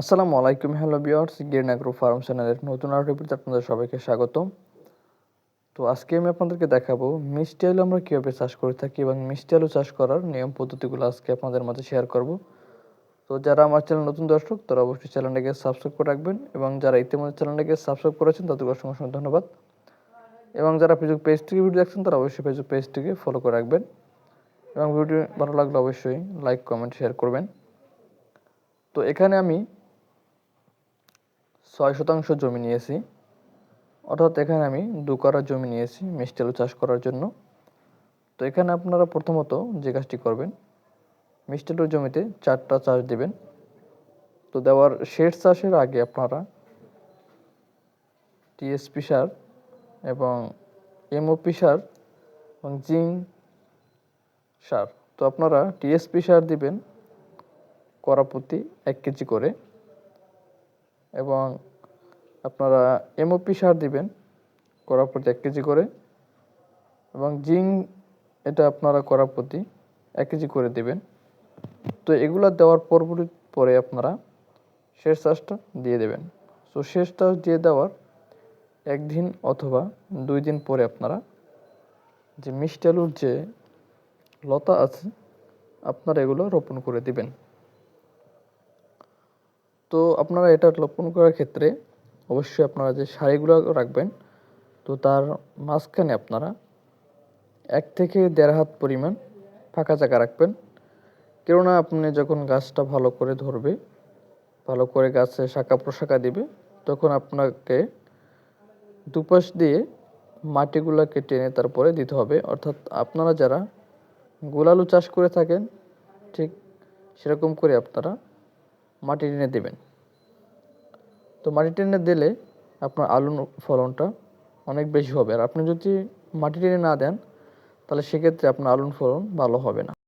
আসসালামু আলাইকুম, hello viewers Green Agro Farm চ্যানেলের নতুন আরও রিপিট আপনাদের সবাইকে স্বাগতম। তো আজকে আমি আপনাদেরকে দেখাবো মিষ্টি আলু আমরা কীভাবে চাষ করে থাকি এবং মিষ্টি আলু চাষ করার নিয়ম পদ্ধতিগুলো আজকে আপনাদের মাঝে শেয়ার করব। তো যারা আমার চ্যানেল নতুন দর্শক, তারা অবশ্যই চ্যানেলটাকে সাবস্ক্রাইব করে রাখবেন এবং যারা ইতিমধ্যে চ্যানেলটাকে সাবস্ক্রাইব করেছেন, তাদেরকে অসংখ্য অসংখ্য ধন্যবাদ। এবং যারা ফেসবুক পেজ থেকে ভিডিও দেখছেন, তারা অবশ্যই ফেসবুক পেজটিকে ফলো করে রাখবেন। এবং ভিডিও ভালো লাগলে অবশ্যই লাইক কমেন্ট শেয়ার করবেন। তো এখানে আমি ছয় শতাংশ জমি নিয়েছি। অর্থাৎ এখানে আমি দু কারা জমি নিয়েছি মিষ্টি আলু চাষ করার জন্য। তো এখানে আপনারা প্রথমত যে কাজটি করবেন, মিষ্টি আলুর জমিতে চারটা চাষ দেবেন। তো দেওয়ার শেষ চাষের আগে আপনারা টিএসপি সার এবং এমওপি সার এবং জিঙ্ক সার। তো আপনারা টিএসপি সার দিবেন করাপতি এক কেজি করে। এবং আপনারা এমওপি সার দিবেন করার প্রতি এক কেজি করে এবং জিঙ্ক এটা আপনারা করার প্রতি এক কেজি করে দিবেন। তো এগুলা দেওয়ার পর পরে আপনারা শেষ চাষটা দিয়ে দেবেন। তো শেষ চাষ দিয়ে দেওয়ার একদিন অথবা দুই দিন পরে আপনারা যে মিষ্টি আলুর যে লতা আছে, আপনারা এগুলো রোপণ করে দিবেন। তো আপনারা এটা রোপণ করার ক্ষেত্রে অবশ্যই আপনারা যে সারিগুলো রাখবেন, তো তার মাঝখানে আপনারা এক থেকে দেড় হাত পরিমাণ ফাঁকা জায়গা রাখবেন। কেননা আপনি যখন গাছটা ভালো করে ধরবে, ভালো করে গাছে শাখা প্রশাখা দিবে, তখন আপনাকে দুপাশ দিয়ে মাটিগুলোকে টেনে তারপরে দিতে হবে। অর্থাৎ আপনারা যারা গোলালু চাষ করে থাকেন, ঠিক সেরকম করে আপনারা মাটি টেনে দেবেন। তো মাটি টেনে দিলে আপনার আলুর ফলনটা অনেক বেশি হবে। আর আপনি যদি মাটি টেনে না দেন, তাহলে সেক্ষেত্রে আপনার আলুর ফলন ভালো হবে না।